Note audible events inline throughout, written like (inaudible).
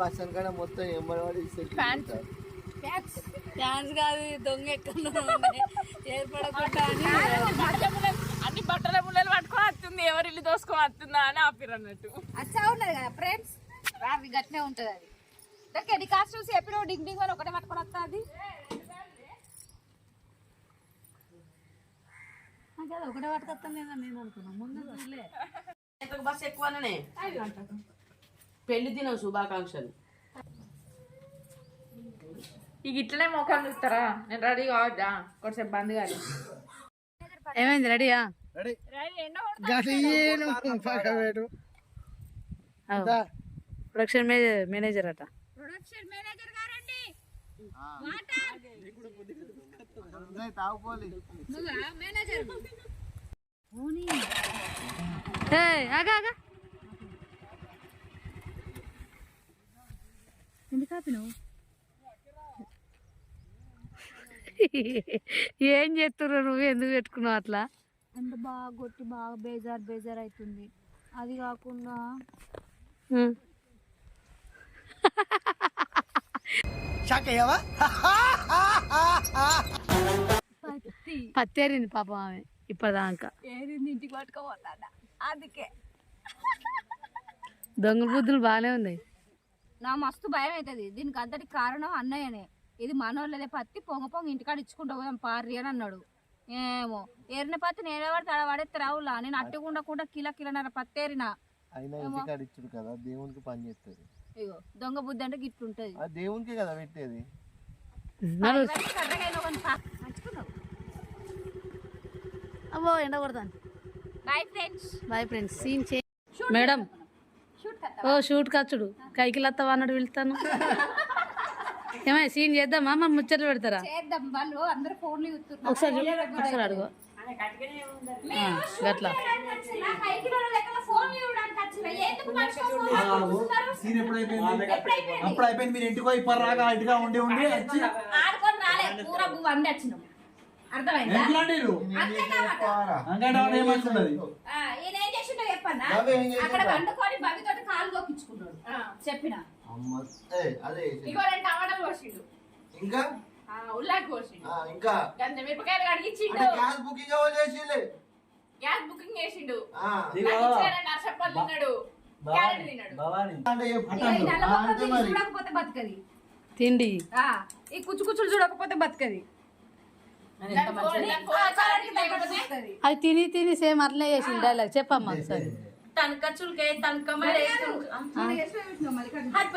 ఇది కూడా మొత్తం ఎంబడి. డాన్స్ కాదు దొంగ ఎక్కడ ఏర్పడకుండా అన్ని బట్టల ముళ్ళలు పట్టుకొని వస్తుంది. ఎవరు ఇల్లు దోసుకొని వస్తుందా అని ఆపిరు అన్నట్టు. అచ్చా ఉన్నది కదా ఫ్రెండ్స్ రావి గట్నే ఉంటది అది. దానికి ఎన్ని కాస్ట్యూమ్స్ చెప్పిన డింగ్ డింగ్ అని ఒకటే పట్టుకొని వస్తా అది. నాకు అది ఒకటే పట్టుకొస్తాను నేను నేను అనుకున్నా. ముందు (laughs) బస్సు ఎక్కువనే పెళ్ళి దినం శుభాకాంక్షలు. ఇక ఇట్లనే మోకాలు చూస్తారా నేను రెడీ కావద్దా? కొంచెం బంద్ కాదు. ఏమైంది రెడీయా? రెడీ. ఎండ ప్రొడక్షన్ మేనేజర్ అట. తాగుపోలి. ఆగా ఆగా. ఎందుకు ఆపినావు ఏం చేస్తున్నావు నువ్వు? ఎందుకు పెట్టుకున్నావు అట్లా? అంటే బాగా కొట్టి బాగా బేజార్ బేజార్ అవుతుంది అది కాకుండా పత్తి. పత్తి ఏరింది పాపం ఆమె ఇప్పటిదాకా. ఏరింది ఇంటికి పట్టుకోపోతాడా అందుకే. దొంగ బుద్ధులు బాగానే ఉన్నాయి. నా మస్తు భయం అవుతుంది దీనికి అంతటి కారణం అన్నయ్యనే. ఇది మనోళ్ళదే పత్తి పొంగ పొంగ ఇంటికాడ ఇచ్చుకుంటా పోదాం పార్రి అని అన్నాడు. ఏమో. ఏరిన పత్తి నేనే పడితే అలా పడేస్తే రావులా నేను అట్టుకుండా కూడా కిలో కిలోన్నర పత్తి ఏరిన? ఇచ్చుడు కదా దేవునికి పని చేస్తుంది ఇగో దొంగ బుద్ధి అంటే గిట్లుంటది. దేవునికి కదా పెట్టేది. అబ్బో ఎండ కొడతాను boyfriends boyfriends scene చే మేడం ఓ షూట్ ఖర్చుడు. కైకిలు వస్తావా అన్నట్టు పిలుస్తాను. ఏమై సీన్ చేద్దామా? మా ముచ్చట్లు పెడతారా? చేద్దాం వాళ్ళు అందరు ఫోన్లు చూస్తున్నారు. ఒకసారి ఒకసారి అడుగు. గట్లా. సీన్ ఎప్పుడు అయిపోయింది అప్పుడు అయిపోయింది మీరు ఇంటికి పోయి ఇప్పటి రాగా ఇంటిగా ఉండి ఉండి వచ్చి ఆడుకొని రాలే కూర బువ్వ వండి వచ్చినాం. అక్కడ వండుకొని బవితోటి కాలు గొప్పించుకున్నాడు చెప్పిన. టమాటాలు కోసిండు. ఇంకా? ఆ, ఉల్లాకి కోసిండు. ఆ, ఇంకా? గంధ మిరపకాయలు కడిగిచ్చిండు. అంటే గ్యాస్ బుకింగ్ ఎవరు చేసిలే గ్యాస్ బుకింగ్ చేసిండు. తిన్నాడు. క్యారెట్ తిన్నాడు. బతకది. తిండి. ఆ, ఈ కుచ్చు కుచ్చులు చూడకపోతే బతకది. అది తిని తిని సేమ్ అట్లనే చేసి డైలాగ్ చెప్పమ్మా ఒకసారి. తనక చులకే తనక మరి మన ఎట్లా పెట్టినావు మరి ఇక్కడ? హాట్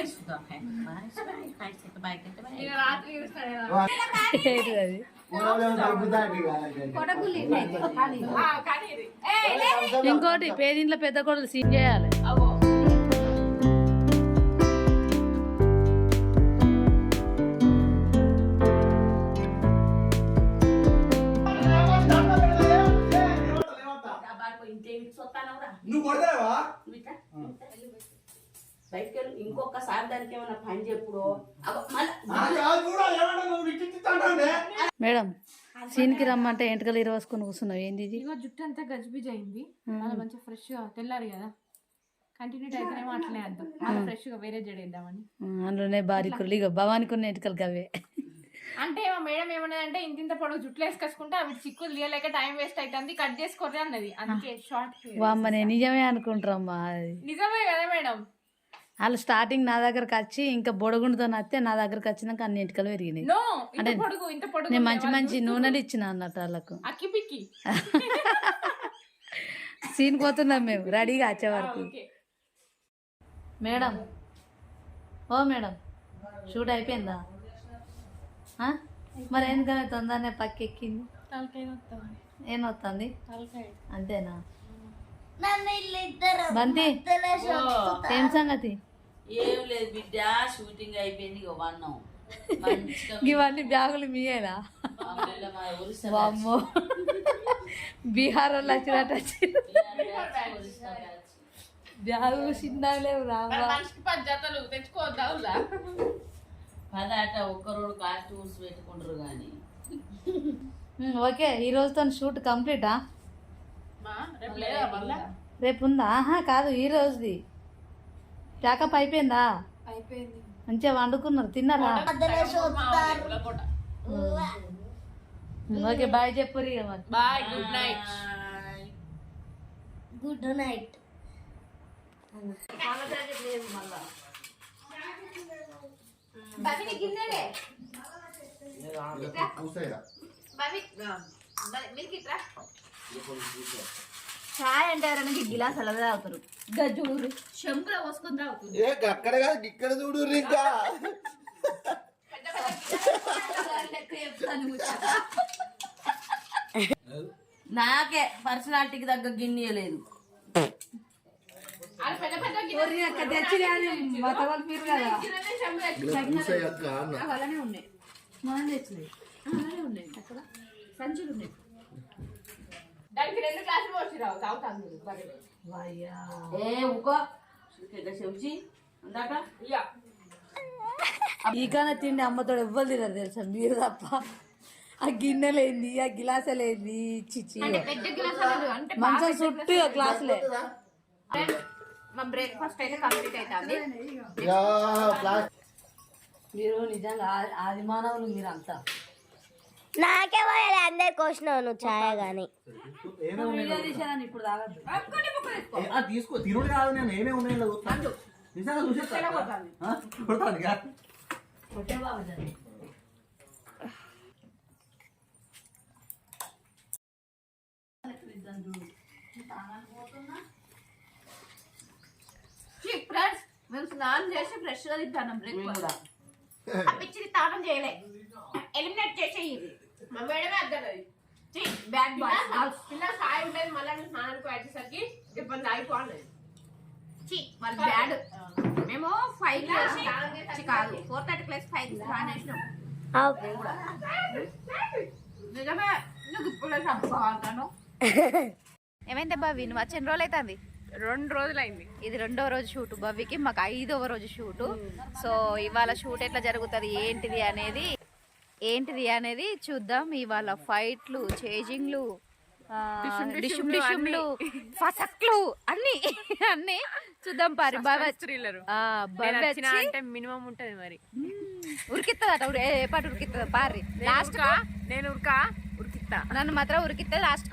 దానికి ఏమైనా పని చెప్పుడు? మేడం సీన్కి రమ్మంటే ఎంటకలు ఇరవసుకొని కూర్చున్నావు. ఏంది ఇది? ఇగో జుట్టు అంతా గజిబిజి అయింది. మళ్ళీ మంచిగా ఫ్రెష్గా తెల్లారి కదా. కంటిన్యూ అయితేనేమో అట్లనే అర్థం మళ్ళీ ఫ్రెష్గా వేరే జడేద్దామని అందులోనే బారికులు ఇగో భవానికి ఉన్న ఎంటకలు గవే అంటే మా మేడం ఏమన్నదంటే ఇంత ఇంత పొడవు జుట్లు వేసుకొచ్చుకుంటే అవి చిక్కులు తీయలేక టైం వేస్ట్ అవుతుంది కట్ చేసుకోర్రి అన్నది. అందుకే షార్ట్ వామ్మనే నిజమే అనుకుంటారమ్మా అది. నిజమే కదా మేడం. వాళ్ళు స్టార్టింగ్ నా దగ్గరకు వచ్చి ఇంకా బొడగుండుతో నత్తే నా దగ్గరకు వచ్చినాక అన్ని ఎంటకలు పెరిగినాయి నో ఇంత అంటే పొడుగు ఇంత పొడుగు నేను మంచి మంచి నూనెలు ఇచ్చిన అన్నట్టు వాళ్ళకు. (laughs) సీన్ పోతున్నాం మేము రెడీగా వచ్చే వరకు. మేడం. ఓ మేడం షూట్ అయిపోయిందా? మరి ఎందుకని తొందరనే పక్కెక్కింది? ఏం వస్తుంది అంతేనా? బంతి. ఏం సంగతి? ఏం లేదు బిడ్డ షూటింగ్ అయిపోయింది ఇక మంచిగా (laughs) ఇవన్నీ బ్యాగులు మీయేనా? (laughs) వామ్మో. బీహార్ వాళ్ళు వచ్చినట్టు వచ్చి ఒరిస్సా బ్యాచ్. బ్యాగు చిన్న లేవు? పదాట ఒక్కరోడు కాస్ట్యూమ్స్ పెట్టుకుంటారు కానీ ఓకే ఈ రోజుతో షూట్ కంప్లీటా? రేపు ఉందా? ఆహా కాదు ఈ రోజుది. ప్యాకప్ అయిపోయిందా అయిపోయింది మంచిగా వండుకున్నారు తిన్నారా ఓకే బాయ్ చెప్పు bye good night good night బవిని చాయ్ అంటే ఎవరైనా గిలాస్ అలా తాగుతారు. గజూరు చెంబులో పోసుకొని తాగుతుంది. ఏ అక్కడ కాదు ఇక్కడ చూడు ఇంకా నాకే పర్సనాలిటీకి తగ్గ గిన్నె లేదు. అలానే ఉన్నాయి. అలానే ఉన్నాయి. అక్కడ సంచులు ఉన్నాయి. దానికి రెండు గ్లాసులు వచ్చి రావు తాగుతాను బర్రె. వాయ్యా ఏ ఊకో. చెంచి? అందాక? ఇయ్య. ఈ కాన తిండి అమ్మతో ఎవ్వరు తినరు తెలుసా? మీరు తప్ప. ఆ గిన్నెలేంది ఆ గిలాసలేంది చిచ్చి. పెద్ద గిలాస్ అంటే మంచం చుట్టూ ఆ గ్లాసులే. మా బ్రేక్ఫాస్ట్ అయితే కంప్లీట్ అవుతుంది. యా ప్లాస్ మీరు నిజంగా ఆది మానవులు మీరు అంతా నాకే పోయాలి అందరికి వచ్చినావు నువ్వు ఛాయ కానీ తీసుకో. కాదు నేను ఉన్నాయి నిజంగా. ఫ్రెండ్స్ మేము స్నానం చేసి ఫ్రెష్గా తింటాను బ్రేక్ఫాస్ట్. పిచ్చిది స్నానం చేయలే. ఎలిమినేట్ చేసేయి. మా మేడమే అద్దన్నది బ్యాగ్ బాయ్ పిల్ల సాయి ఉండేది మళ్ళీ నువ్వు స్నానానికి వచ్చేసరికి ఇబ్బంది అయిపోవాలి. వాళ్ళ బ్యాడ్ మేము ఫైవ్ చేసి చి కాదు ఫోర్ థర్టీ ప్లస్ ఫైవ్ స్నానం చేసినాం. నిజమే నువ్వు ఇప్పుడు చంపుకోవాలను ఏమైంది బావి నువ్వు వచ్చి ఎన్ని రోజులు అవుతుంది రెండు రోజులైంది. ఇది రెండవ రోజు షూట్. బవ్వికి మాకు ఐదవ రోజు షూటు. సో ఇవాళ షూట్ ఎట్లా జరుగుతుంది ఏంటిది అనేది ఏంటిది అనేది చూద్దాం. ఇవాళ ఫైట్లు చేజింగ్లు డిషుమ్లు ఫసక్లు అన్ని అన్ని చూద్దాం పారి బాగా అంటే మినిమం ఉంటది మరి. ఉరికిత్తదట పాటు ఉరికిత్తద పారి లాస్ట్ నేను ఉరకా ఉరికిత్తా. నన్ను మాత్రం ఉరికిత్తది లాస్ట్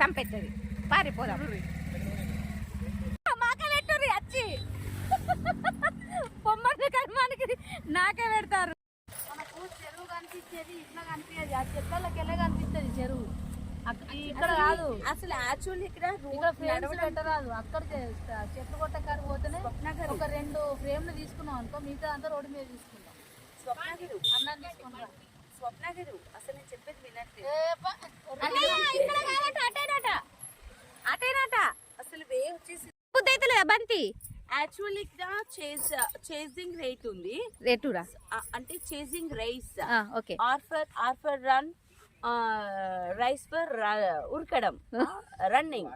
చంపెత్తది. పారిపోదాం మాకే పెట్టుర్రి వచ్చి పొమ్మని కర్మానికి నాకే పెడతారు. చెరువు కనిపించేది ఇట్లా కనిపించేది. ఆ చెట్లకి వెళ్ళే కనిపిస్తుంది చెరువు? ఇక్కడ కాదు. అసలు యాక్చువల్లీ ఇక్కడ ఇక్కడ ఫ్రేమ్స్ పెట్టరాదు. అక్కడ చెట్లు కొట్ట కాడికి పోతేనే ఒక రెండు ఫ్రేమ్లు తీసుకున్నాం అనుకో మిగతా అంతా రోడ్డు మీద తీసుకుంటాం. అన్నం తీసుకుంటాం. స్వప్నగిరు అసలు నేను చెప్పేది కాదట అటేనట. అసలు వే వచ్చేసి బుద్ధైతలేదా బంతి? యాక్చువల్లీ ఇక్కడ చేజ్ చేజింగ్ రేట్ ఉంది. రేటురా? ఆ, అంటే చేజింగ్ రైస్. ఓకే. ఆర్ఫర్ ఆర్ఫర్ రన్ రైస్ ఫర్ ఉరకడం. రన్నింగ్.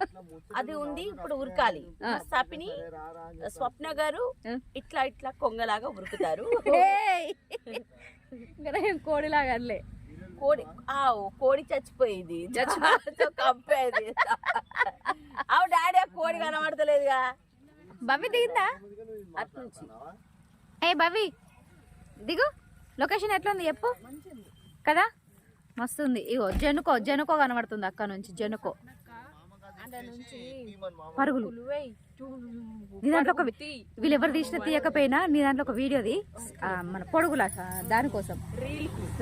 అది ఉంది ఇప్పుడు ఉరకాలి. సపిని స్వప్న గారు ఇట్లా ఇట్లా కొంగలాగా ఉరుకుతారు. కోడిలాగా అల్లే కోడి ఆ కోడి చచ్చిపోయింది. చచ్చిపోతే కంపేది అవు డాడీ ఆ కోడి కనబడతలేదుగా. బవి దిగిందా? అట్నుంచి. ఏ బవి దిగు. లొకేషన్ ఎట్లా ఉంది చెప్పు. కదా? మస్తుంది. ఇగో జనుకో జనుకో కనబడుతుంది అక్క నుంచి జనుకో. పరుగులు. నీ దాంట్లో ఒక వీళ్ళు ఎవరు తీసిన తీయకపోయినా నీ దాంట్లో ఒక వీడియోది మన పొడుగుల దానికోసం.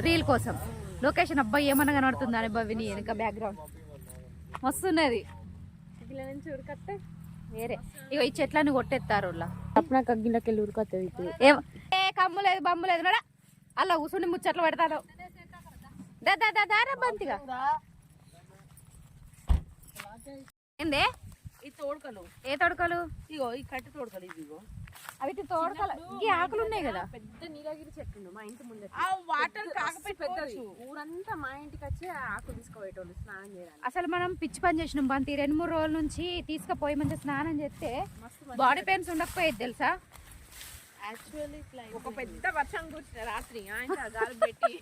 రీల్ కోసం. లొకేషన్ అబ్బాయి ఏమన్నా కనబడుతుంది అని బవిని వెనక బ్యాక్గ్రౌండ్ మస్తున్నది. నుంచి వేరే. ఇగో ఈ చెట్లని కొట్టేస్తారు వెళ్ళి ఉరికత్తది ఏం ఏ కమ్ము లేదు బమ్ము లేదు నడా. అలా కూర్చుని ముచ్చట్లు పెడతాడు దా దా దా దారా బంతిగా. ఏందే? ఈ తోడుకలు. ఏ తొడకలు? ఇగో ఈ కట్టు తోడుకలు ఇదిగో. అవి తోడకలు ఈ ఆకులు ఉన్నాయి కదా. పెద్ద నీలగిరి చెట్టు ఉంది మా ఇంటి ముందు ఆ వాటర్ కాకపోతే ఊరంతా మా ఇంటికి వచ్చి ఆ ఆకు తీసుకుపోయేటోళ్ళు స్నానం చేయడానికి. అసలు మనం పిచ్చి పని చేసినాం బంతి. రెండు మూడు రోజుల నుంచి తీసుకుపోయి మంచిగా స్నానం చేస్తే బాడీ పెయిన్స్ ఉండకపోయేది తెలుసా? యాక్చువల్లీ ఒక పెద్ద వర్షం కూర్చిన రాత్రి ఆయన గాలి పెట్టి (laughs)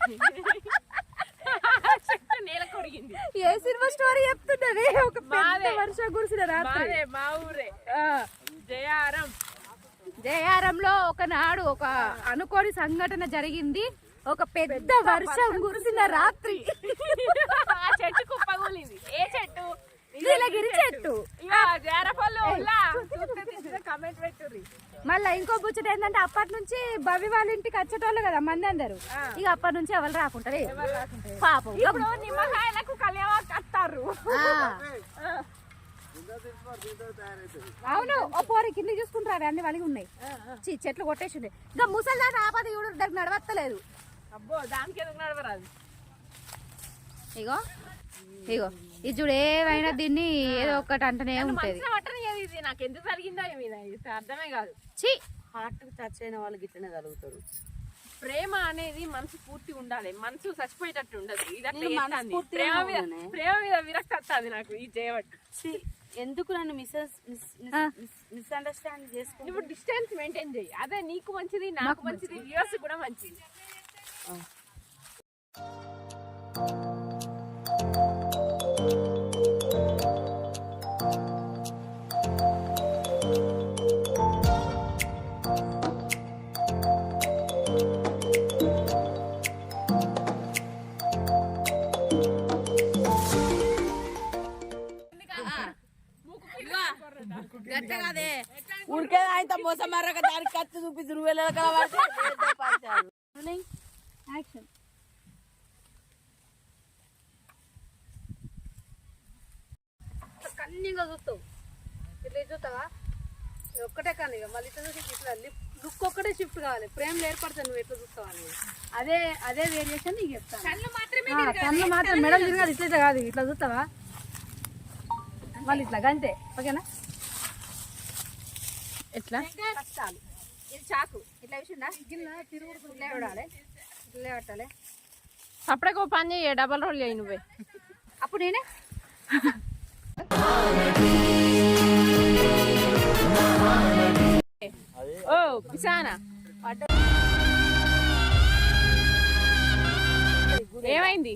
చెట్టు నేల కొరిగింది. ఏ సినిమా స్టోరీ చెప్తున్నది? ఒక పెద్ద. వర్షం కురిసిన రాత్రి. మా ఊరే. జయారం. జయారంలో ఒకనాడు ఒక అనుకోని సంఘటన జరిగింది. ఒక పెద్ద వర్షం కురిసిన రాత్రి. ఆ చెట్టు కుప్పగూలింది ఏ నీలగిరి మళ్ళా ఇంకో ముచ్చట ఏంటంటే అప్పటి నుంచి భవి వాళ్ళ ఇంటికి వచ్చేటోళ్ళు కదా మంది అందరు. ఇక అప్పటి నుంచి ఎవరు రాకుంటారు పాపం. ఇప్పుడు నిమ్మకాయలకు కళ్యాణ ఆ. అవును ఓ పోరి కింద చూసుకుంటారు అన్ని వలిగి ఉన్నాయి. చి, చెట్లు కొట్టేసి ఉన్నాయి ఇంకా ముసల్దాన్ని ఆపద చూడు దగ్గర నడవత్తలేదు. అబ్బో దానికి ఎందుకు నడవరాదు? ఇగో ఇగో ఇది చూడు ఏమైనా దీన్ని ఏదో ఒకటి అంటనే ఉంటది. ఇది. నాకు ఎందుకు జరిగిందో అర్థమే కాదు. చి హార్ట్ టచ్ అయిన వాళ్ళకి ఇట్లనే కలుగుతారు ప్రేమ అనేది మనసు పూర్తి ఉండాలి. మనసు చచ్చిపోయేటట్టు ఉండదు. ఇది ప్రేమ మీద. ప్రేమ మీద విరక్తి వస్తుంది నాకు చేయబట్టి ఛీ, ఎందుకు నన్ను మిస్ మిస్అండర్స్టాండ్ చేసుకుంటూ నువ్వు డిస్టెన్స్ మెయింటైన్ చేయి అదే నీకు మంచిది నాకు మంచిది వ్యూవర్స్ కూడా మంచిది. షిఫ్ట్ కావాలి ప్రేమ ఏర్పడతాను నువ్వు ఎట్లా చూస్తావు అనేది అదే అదే వేరియేషన్ నీకు చెప్తాను. కళ్ళు మాత్రం మెడల్ తిరగాలి ఇట్లా కాదు. ఇట్లా చూస్తావా? మళ్ళీ ఇట్లా గంతే. ఓకేనా? ఎట్లా? కష్టాలు. ఇది చాకు. ఇట్లా విషయండా గిన్నె తిరుగుడు ఇట్లా చూడాలి. ఇట్లా పట్టాలి అప్పుడే ఒక పని చేయ డబల్ రోల్ చేయి నువ్వే. అప్పుడు నేనే? ఓ పిసానా ఏమైంది?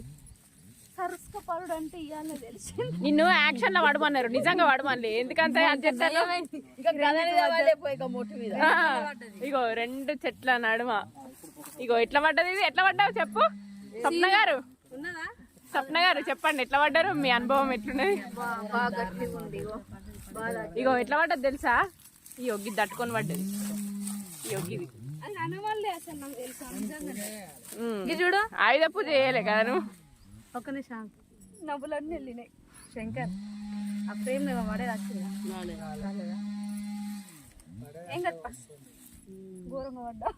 సరుస్క పరుడు అంటే ఇవ్వాలని తెలిసి నిన్ను యాక్షన్లో పడమన్నారు నిజంగా పడమని ఎందుకంటే ఇగో రెండు చెట్ల నడుమ. ఇగో ఎట్లా పడ్డది ఇది? ఎట్లా పడ్డావు చెప్పు? స్వప్న గారు. ఉన్నదా? స్వప్న గారు చెప్పండి. ఎట్లా పడ్డారు? మీ అనుభవం ఎట్లున్నది? ఇగో. బాగా ఇగో ఎట్లా పడ్డది తెలుసా? ఈ ఒగ్గి దట్టుకొని పడ్డది. ఈ ఇది చూడు. ఆయుధ పూజ చేయలే కదా నువ్వు? ఒక్క నిమిషం నవ్వులన్నీ వెళ్ళినాయి. శంకర్ ఆ ప్రేమ పడేది వచ్చిందా రాలేదా? ఏం కదా ఘోరంగా పడ్డా?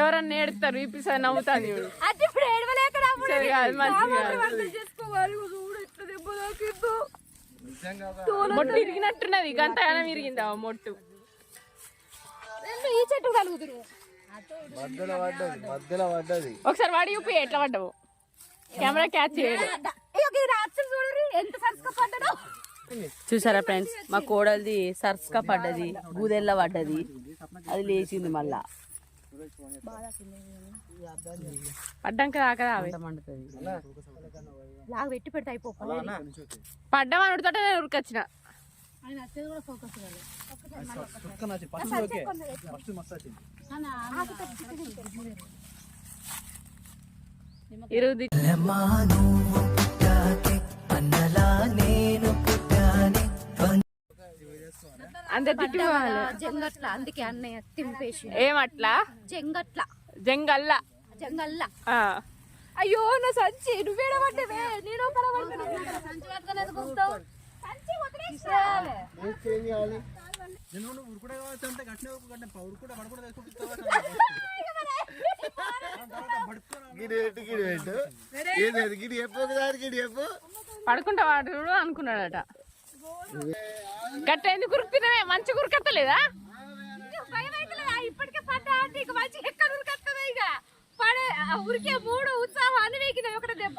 ఎవరన్నా ఏడుస్తారు? ఈ పిసా నవ్వుతాను అది ఇప్పుడు ఏడవలేక మొట్టు ఇరిగినట్టున్నది గంతగానం ఇరిగిందా మొట్టు. ఈ చెట్టు కలుగుతురు మధ్యలో పడ్డది మధ్యలో పడ్డది. ఒకసారి వాడి చూపి ఎట్లా పడ్డావు? కెమెరా క్యాచ్ ఎంత చూసారా ఫ్రెండ్స్ మా కోడలిది సర్స్గా పడ్డది గూదెల్ల పడ్డది. అది లేచింది మళ్ళా. పడ్డాక లాగా పెట్టి పెడితే అయిపో పడ్డం నేను ఉరికొచ్చిన. ఆయన వచ్చేది కూడా ఫోకస్ కాదు ఫస్ట్ మస్తు వచ్చింది ఇరుది. అంత తిట్టి జంగట్ల అందుకే అన్నయ్య తింపేసి ఏమట్లా? జంగట్ల. జంగల్ల. జంగల్ల. ఆ. అయ్యో నా సంచి నువ్వేడ పడ్డవే? నేను సంచి ఏం చేంజ్ కావాలి నేను నువ్వు ఉరుకుడే కావచ్చు అంటే గట్టినే ఉరుకు గట్టిన ఉరుకుడే పడుకుంటే వాడు అనుకున్నాడట గట్ట ఎందుకు ఉరుకుతున్నావే మంచి ఉరకత్తలేదా? ఇప్పటికే పడ్డా అంటే ఇక మంచి ఎక్కడ ఇక. పడే ఉరికే మూడు ఉత్సాహం అన్ని వేకినాయి ఒకటే దెబ్బ.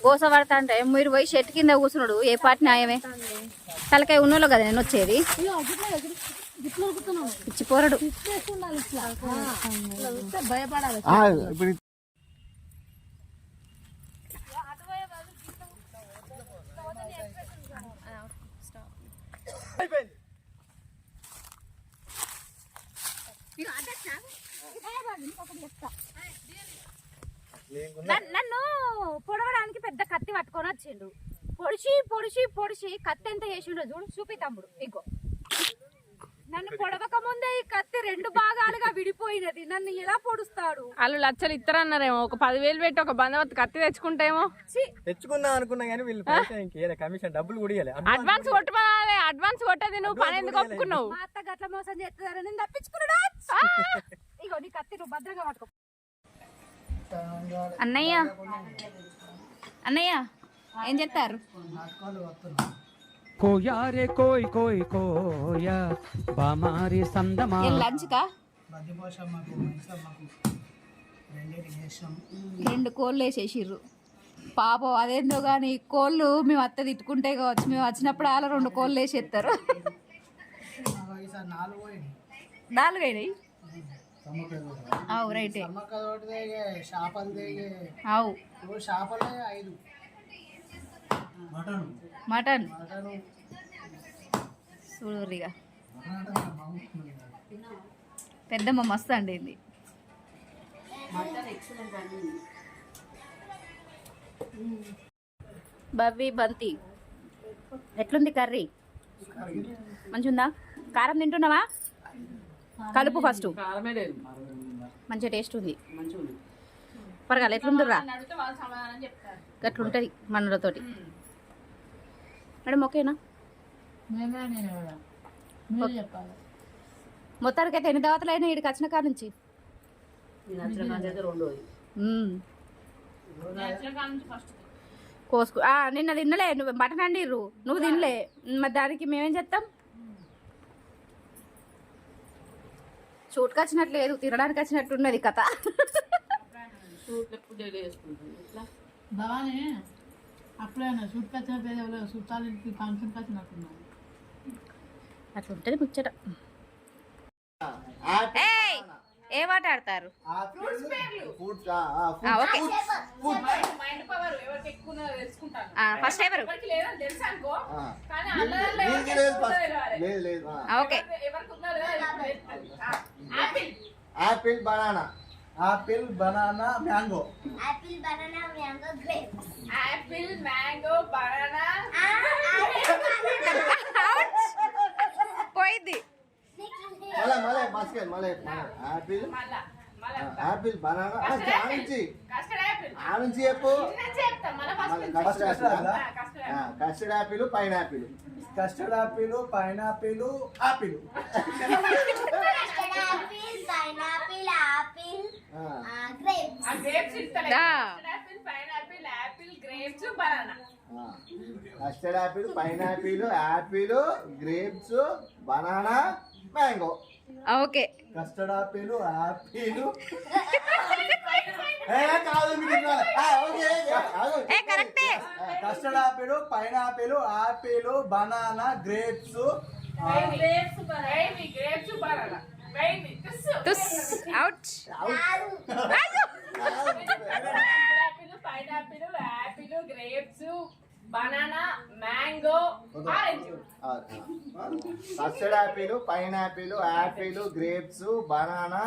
గోస పడతా అంటే మీరు పోయి షెట్ కింద కూర్చున్నాడు ఏ పార్టీ న్యాయమే? తలకాయ ఉన్నోళ్ళు కదా నేను వచ్చేది. పిచ్చి పోరడు. భయపడాలి. ఇప్పుడు నన్ను- నన్ను పొడవడానికి పెద్ద కత్తి పట్టుకొని వచ్చిండు. పొడిచి పొడిచి పొడిచి కత్తి ఎంత చేసిండో చూడు చూపి తమ్ముడు ఇగో. నన్ను పొడవక ముందే ఈ కత్తి రెండు భాగాలుగా విడిపోయినది. నన్ను ఎలా పొడుస్తాడు? వాళ్ళు లచ్చలు ఇస్తారన్నారేమో ఒక పదివేలు పెట్టి ఒక బందవత్ కత్తి తెచ్చుకుంటేమో. తెచ్చుకుందాం అనుకున్నా కానీ వీళ్ళు కమిషన్ డబ్బులు కూడా అడ్వాన్స్ కొట్టమనాలి అడ్వాన్స్ కొట్టేది నువ్వు పని ఎందుకు ఒప్పుకున్నావు? మా అత్త గట్ల మోసం చేస్తుందని నేను తప్పించుకున్నాడా? ఇగో నీ కత్తి నువ్వు భద్రంగా పట్టుకో. అన్నయ్య? అన్నయ్య ఏం చెప్తారు కోయా రే కోయ్ కోయ్ కోయా బామారి సందమా. ఏం లంచ్ కా? రెండు కోళ్ళు వేసేసిర్రు. పాపం అదేందో కానీ కోళ్ళు మేము అత్త తిట్టుకుంటే కావచ్చు. మేము వచ్చినప్పుడు అలా రెండు కోళ్ళు వేసేస్తారు నాలుగైనాయి అవు రైటే. అవు మటన్. చూడురిగా పెద్దమ్మ మస్తు అండి ఇది బవ్వి బంతి. ఎట్లుంది కర్రీ. మంచిగుందా? కారం తింటున్నావా? కలుపు ఫస్ట్ మంచిగా టేస్ట్ ఉంది. పరగాలి ఎట్లుందిరా అడిగితే వాళ్ళు సమాధానం చెప్తారు గట్లుంటుంది మనలతోటి. మేడం ఓకేనా? మొత్తానికైతే ఎన్ని దావతలు అయినా ఇక్కడికి వచ్చిన కాడ నుంచి? అయితే. కోసుకు ఆ, నిన్న తినలే నువ్వు మటన్ అండిర్రు. నువ్వు తినలే. మరి దానికి మేమేం చేస్తాం చూటుకు వచ్చినట్టు లేదు తినడానికి వచ్చినట్టు ఉన్నది కథ భవానీ అట్లా ఉంటుంది ముచ్చట. ఏ మాట ఆడతారు? ఫస్ట్ ఎవరు? ఓకే. ఎవరికి ఉన్నదో తెలుస్తుంది. ఆ, apple apple banana apple banana mango apple banana mango grape apple mango banana పోయింది మళ్ళీ మళ్ళీ మస్కెట్ మళ్ళీ ఆపిల్ బనానా. ఆపిల్. ఆనించి చెప్పు. Custard apple? Custard apple. Custard apple pineapple custard apple. Custard apple pineapple apple grapes banana mango okay custard apple apple custard apple pineapple apple banana grapes out pineapple apple grapes banana mango orange. Custard apple pineapple apple grapes banana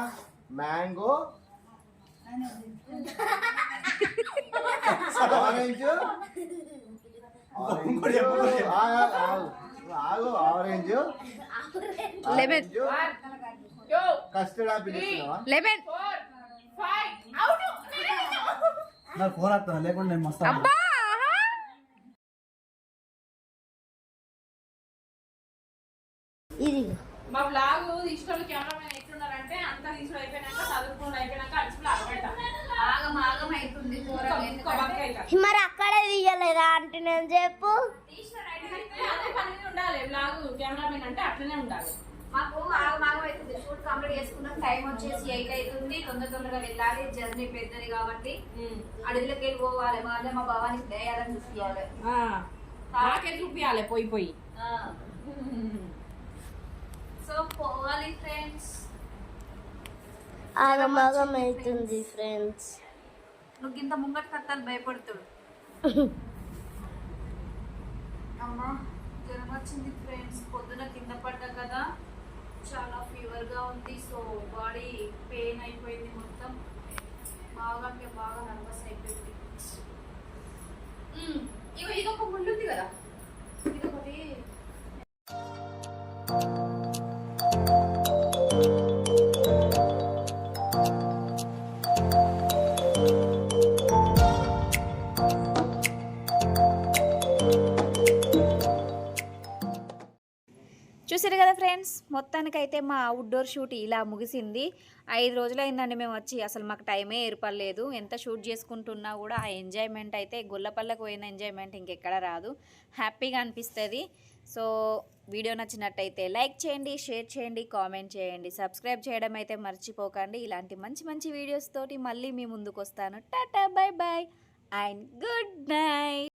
mango orange. ఆగు orange. Lemon. Custard lemon. Phone వస్తాను లేకుండా నేను మస్తాను మా blog తీసుకోవాలి cameraman ఎట్లున్నారంటే అంతా తీసుకుని అయిపోయినాక చదువుకుని అయిపోయినాక అరగడతాం ఆగం ఆగం అవుతుంది మరి అక్కడ తీయలేదా అంటే నేను చెప్పు. అదే పని ఉండాలి బ్లాగ్ కెమెరామెన్ అంటే అట్లనే ఉండాలి. మాకు ఆగమాగం అవుతుంది షూట్ కంప్లీట్ చేసుకున్నాం టైం వచ్చేసి ఎయిట్ అవుతుంది తొందర తొందరగా వెళ్ళాలి. జర్నీ పెద్దది కాబట్టి అడవిలోకి వెళ్ళి పోవాలి. మా మా భావానికి దయాలని చూపించాలి నాకే చూపియాలి పోయి పోయి. సో పోవాలి ఫ్రెండ్స్. ఆగమాగం అవుతుంది ఫ్రెండ్స్. నువ్వు ఇంత ముంగటి కత్తాలు భయపడుతుడు. (laughs) అమ్మా జ్వరం వచ్చింది ఫ్రెండ్స్. పొద్దున కింద పడ్డా కదా. చాలా ఫీవర్గా ఉంది సో బాడీ పెయిన్ అయిపోయింది మొత్తం. బాగా అంటే బాగా నర్వస్ అయిపోయింది. మ్మ్. ఇగో ఇది ఒక ముళ్ళు ఉంది కదా. ఇది చూసారు కదా ఫ్రెండ్స్? మొత్తానికైతే మా అవుట్డోర్ షూట్ ఇలా ముగిసింది. ఐదు రోజులైందండి మేము వచ్చి. అసలు మాకు టైమే ఏర్పడలేదు. ఎంత షూట్ చేసుకుంటున్నా కూడా ఆ ఎంజాయ్మెంట్ అయితే గుల్లపల్లకు పోయిన ఎంజాయ్మెంట్ ఇంకెక్కడ రాదు. హ్యాపీగా అనిపిస్తుంది. సో వీడియో నచ్చినట్టయితే లైక్ చేయండి షేర్ చేయండి కామెంట్ చేయండి. సబ్స్క్రైబ్ చేయడం అయితే మర్చిపోకండి. ఇలాంటి మంచి మంచి వీడియోస్ తోటి మళ్ళీ మీ ముందుకు వస్తాను tata bye bye and good night.